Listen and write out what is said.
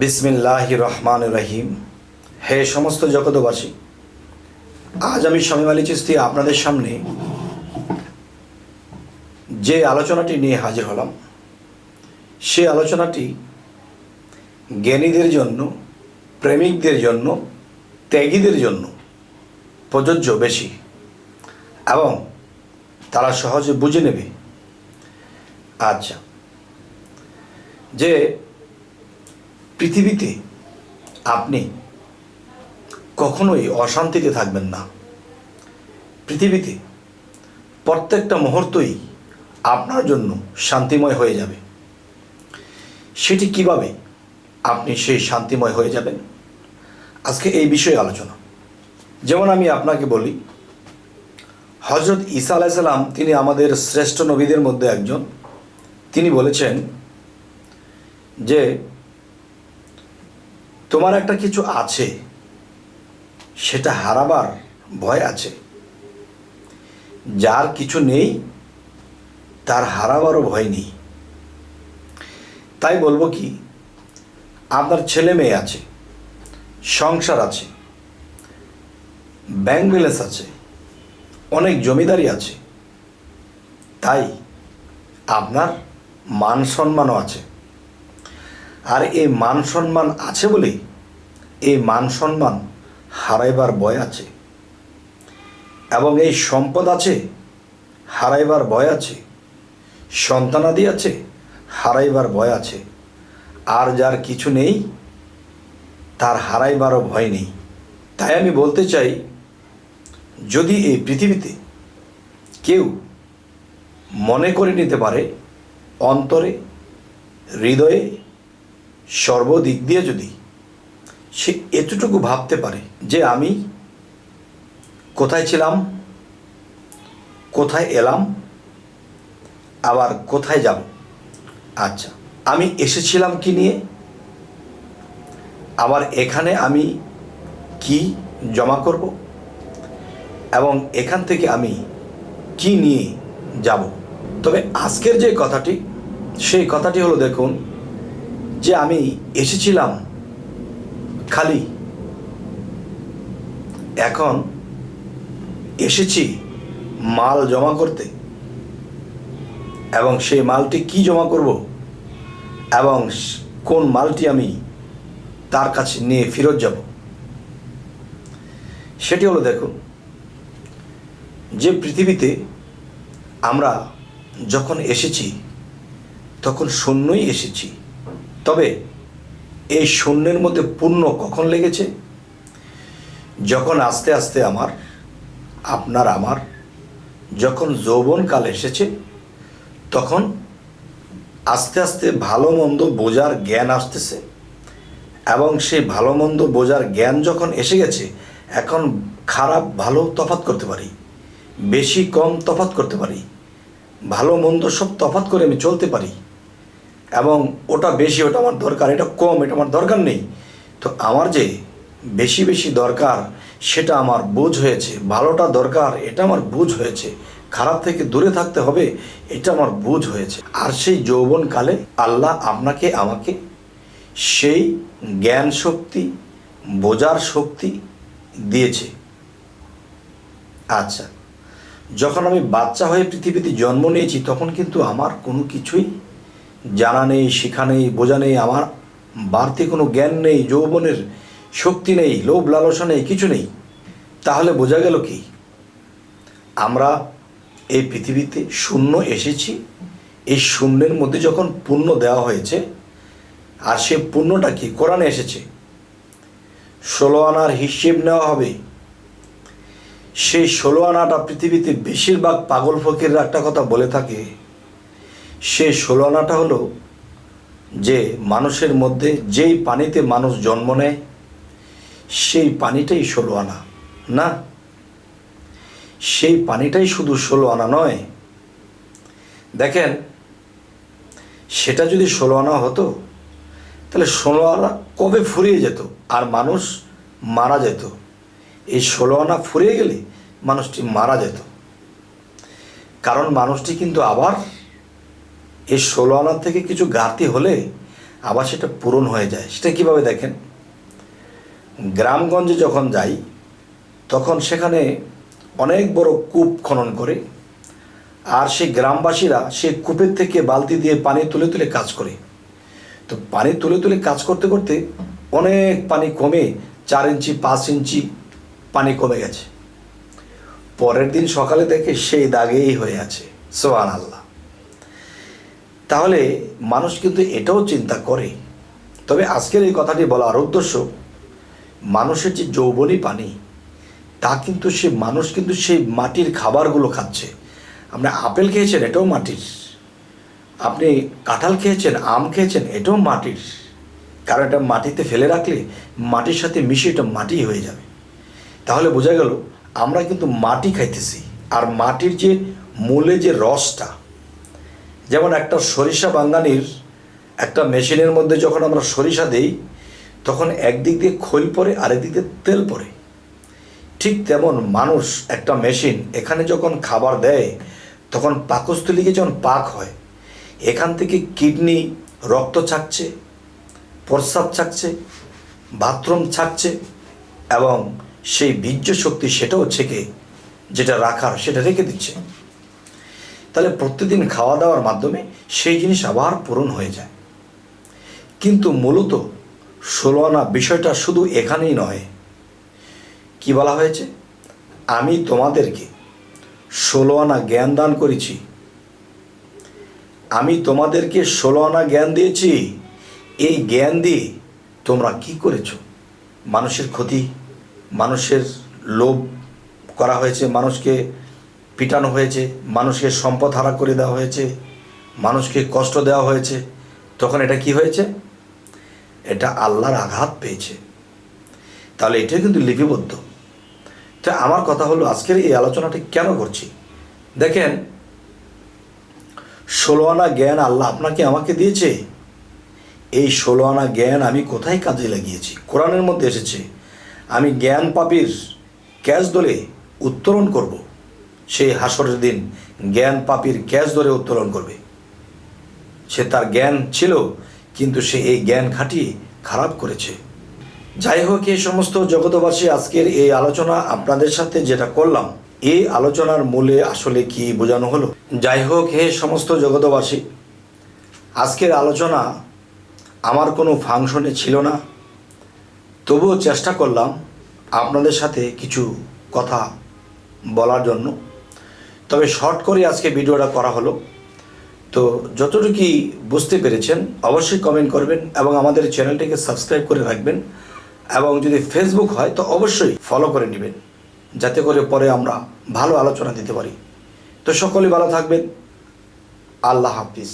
বিসমিল্লাহ রহমান রহিম। হে সমস্ত জগতবাসী আজ আমি স্বামী আলী চিস্তি আপনাদের সামনে যে আলোচনাটি নিয়ে হাজির হলাম, সে আলোচনাটি জ্ঞানীদের জন্য, প্রেমিকদের জন্য, ত্যাগীদের জন্য প্রযোজ্য বেশি এবং তারা সহজে বুঝে নেবে। আচ্ছা যে পৃথিবীতে আপনি কখনোই অশান্তিতে থাকবেন না। পৃথিবীতে প্রত্যেকটা মুহূর্তই আপনার জন্য শান্তিময় হয়ে যাবে। সেটি কীভাবে আপনি সেই শান্তিময় হয়ে যাবেন? আজকে এই বিষয়ে আলোচনা। যেমন আমি আপনাকে বলি হজরত ঈসা আলাইসাল্লাম তিনি আমাদের শ্রেষ্ঠ নবীদের মধ্যে একজন। তিনি বলেছেন যে তোমার একটা কিছু আছে, সেটা হারাবার ভয় আছে। যার কিছু নেই, তার হারাবারও ভয় নেই। তাই বলব কি, আপনার ছেলে মেয়ে আছে, সংসার আছে, ব্যাংক ব্যালেন্স আছে, অনেক জমিদারি আছে, তাই আপনার মান সম্মানও আছে। আর এই মান সম্মান আছে বলেই এই মান সম্মান হারাইবার ভয় আছে। এবং এই সম্পদ আছে, হারাইবার ভয় আছে, সন্তানাদি আছে, হারাইবার ভয় আছে। আর যার কিছু নেই, তার হারাইবারও ভয় নেই। তাই আমি বলতে চাই, যদি এই পৃথিবীতে কেউ মনে করে নিতে পারে, অন্তরে, হৃদয়ে সর্বদিক দিয়ে যদি সে এতটুকু ভাবতে পারে যে আমি কোথায় ছিলাম, কোথায় এলাম, আবার কোথায় যাব? আচ্ছা আমি এসেছিলাম কি নিয়ে? আবার এখানে আমি কি জমা করব? এবং এখান থেকে আমি কি নিয়ে যাব? তবে আজকের যে কথাটি, সেই কথাটি হলো দেখুন যে আমি এসেছিলাম খালি, এখন এসেছি মাল জমা করতে। এবং সেই মালটি কি জমা করব? এবং কোন মালটি আমি তার কাছে নিয়ে ফেরত যাব? সেটি হলো দেখুন, যে পৃথিবীতে আমরা যখন এসেছি, তখন শূন্যই এসেছি। তবে এই শূন্যের মধ্যে পূর্ণ কখন লেগেছে? যখন আস্তে আস্তে আমার, আপনার আমার, যখন যৌবনকাল এসেছে, তখন আস্তে আস্তে ভালো মন্দ বোঝার জ্ঞান আসতেছে। এবং সেই ভালো মন্দ বোঝার জ্ঞান যখন এসে গেছে, এখন খারাপ ভালো তফাত করতে পারি, বেশি কম তফাত করতে পারি, ভালো মন্দ সব তফাত করে আমি চলতে পারি। এবং ওটা বেশি, ওটা আমার দরকার, এটা কম, এটা আমার দরকার নেই। তো আমার যে বেশি বেশি দরকার, সেটা আমার বোঝ হয়েছে। ভালোটা দরকার, এটা আমার বুঝ হয়েছে। খারাপ থেকে দূরে থাকতে হবে, এটা আমার বুঝ হয়েছে। আর সেই যৌবনকালে আল্লাহ আপনাকে, আমাকে সেই জ্ঞান শক্তি বোঝার শক্তি দিয়েছে। আচ্ছা যখন আমি বাচ্চা হয়ে পৃথিবীতে জন্ম নিয়েছি, তখন কিন্তু আমার কোনো কিছুই জানা নেই, শেখা নেই, বোঝা নেই, আমার বাড়তি কোনো জ্ঞান নেই, যৌবনের শক্তি নেই, লোভ, লালসা নেই, কিছু নেই। তাহলে বোঝা গেল কি? আমরা এই পৃথিবীতে শূন্য এসেছি। এই শূন্যের মধ্যে যখন পুণ্য দেওয়া হয়েছে, আর সে পুণ্যটা কি? কোরআনে এসেছে। ষোলো আনার হিসেব নেওয়া হবে। সেই ষোলো আনাটা পৃথিবীতে বেশিরভাগ পাগল ফকিররা একটা কথা বলে থাকে সেই ষোলো আনাটা হলো যে মানুষের মধ্যে যেই পানিতে মানুষ জন্ম নেয়, সেই পানিটাই ষোলো আনা না? সেই পানিটাই শুধু ষোলো আনা নয়। দেখেন, সেটা যদি ষোলো আনা হতো, তাহলে ষোলো আনা কবে ফুরিয়ে যেত? আর মানুষ মারা যেত। এই ষোলো আনা ফুরিয়ে গেলে মানুষটি মারা যেত। কারণ মানুষটি কিন্তু আবার এই ষোলো আনার থেকে কিছু ঘাটতি হলে আবার সেটা পূরণ হয়ে যায়। সেটা কীভাবে দেখেন? গ্রামগঞ্জে যখন যাই, তখন সেখানে অনেক বড় কূপ খনন করে আর সেই গ্রামবাসীরা সেই কূপের থেকে বালতি দিয়ে পানি তুলে তুলে কাজ করে। তো পানি তুলে তুলে কাজ করতে করতে অনেক পানি কমে চার ইঞ্চি, পাঁচ ইঞ্চি পানি কমে গেছে। পরের দিন সকালে দেখে সেই দাগেই হয়ে আছে। সোহান আল্লাহ তাহলে মানুষ কিন্তু এটাও চিন্তা করে। তবে আজকের এই কথাটি বলার উদ্দেশ্য, মানুষের যে যৌবনী পানি তা কিন্তু সে মানুষ কিন্তু সেই মাটির খাবারগুলো খাচ্ছে। আপনি আপেল খেয়েছেন, এটাও মাটির। আপনি কাঁঠাল খেয়েছেন, আম খেয়েছেন, এটাও মাটির। কারণ এটা মাটিতে ফেলে রাখলে মাটির সাথে মিশে এটা মাটি হয়ে যাবে। তাহলে বোঝা গেল, আমরা কিন্তু মাটি খাইতেছি। আর মাটির যে মূলে যে রসটা যেমন একটা সরিষা বাঙ্গানির একটা মেশিনের মধ্যে যখন আমরা সরিষা দেই, তখন একদিক দিয়ে খৈল পড়ে, আরেকদিক দিয়ে তেল পড়ে। ঠিক তেমন মানুষ একটা মেশিন এখানে যখন খাবার দেয়, তখন পাকস্থলীকে যখন পাক হয়, এখান থেকে কিডনি, রক্ত ছাকছে, প্রস্রাব ছাকছে, বাথরুম ছাকছে এবং সেই বীর্য শক্তি সেটাও ছেকে, যেটা রাখার, সেটা রেখে দিচ্ছে। তাহলে প্রতিদিন খাওয়া দাওয়ার মাধ্যমে সেই জিনিস আবার পূরণ হয়ে যায়। কিন্তু মূলত ষোলো আনা বিষয়টা শুধু এখানেই নয়। কি বলা হয়েছে? আমি তোমাদেরকে ষোলো আনা জ্ঞান দান করেছি। আমি তোমাদেরকে ষোলো আনা জ্ঞান দিয়েছি। এই জ্ঞান দিয়ে তোমরা কি করেছ? মানুষের ক্ষতি, মানুষের লোভ করা হয়েছে মানুষকে পিটানো হয়েছে, মানুষকে সম্পদ হারা করে দেওয়া হয়েছে, মানুষকে কষ্ট দেওয়া হয়েছে। তখন এটা কি হয়েছে? এটা আল্লাহর আঘাত পেয়েছে। তাহলে এটাই কিন্তু লিপিবদ্ধ। তো আমার কথা হলো, আজকের এই আলোচনাটি কেন করছি? দেখেন ষোলো আনা জ্ঞান আল্লাহ আপনাকে আমাকে দিয়েছে। এই ষোলো আনা জ্ঞান আমি কোথায় কাজে লাগিয়েছি? কোরআনের মধ্যে এসেছে, আমি জ্ঞান পাপীর ক্যাশ দলে উত্তোলন করব। সেই হাসরের দিন জ্ঞান পাপীর ক্যাশ ধরে উত্তোলন করবে। সে তার জ্ঞান ছিল, কিন্তু সে এই জ্ঞান খাটিয়ে খারাপ করেছে। যাই হোক, এই সমস্ত জগতবাসী আজকের এই আলোচনা আপনাদের সাথে যেটা করলাম, এই আলোচনার মূলে আসলে কি বোঝানো হলো? যাই হোক, হে সমস্ত জগতবাসী আজকের আলোচনা আমার কোনো ফাংশনে ছিল না। তবুও চেষ্টা করলাম আপনাদের সাথে কিছু কথা বলার জন্য। তবে শর্ট করে আজকে ভিডিওটা করা হলো। তো যতটুকুই বুঝতে পেরেছেন, অবশ্যই কমেন্ট করবেন এবং আমাদের চ্যানেলটিকে সাবস্ক্রাইব করে রাখবেন এবং যদি ফেসবুক হয়, তো অবশ্যই ফলো করে নেবেন, যাতে করে পরে আমরা ভালো আলোচনা দিতে পারি। তো সকলে ভালো থাকবেন। আল্লাহ হাফিজ।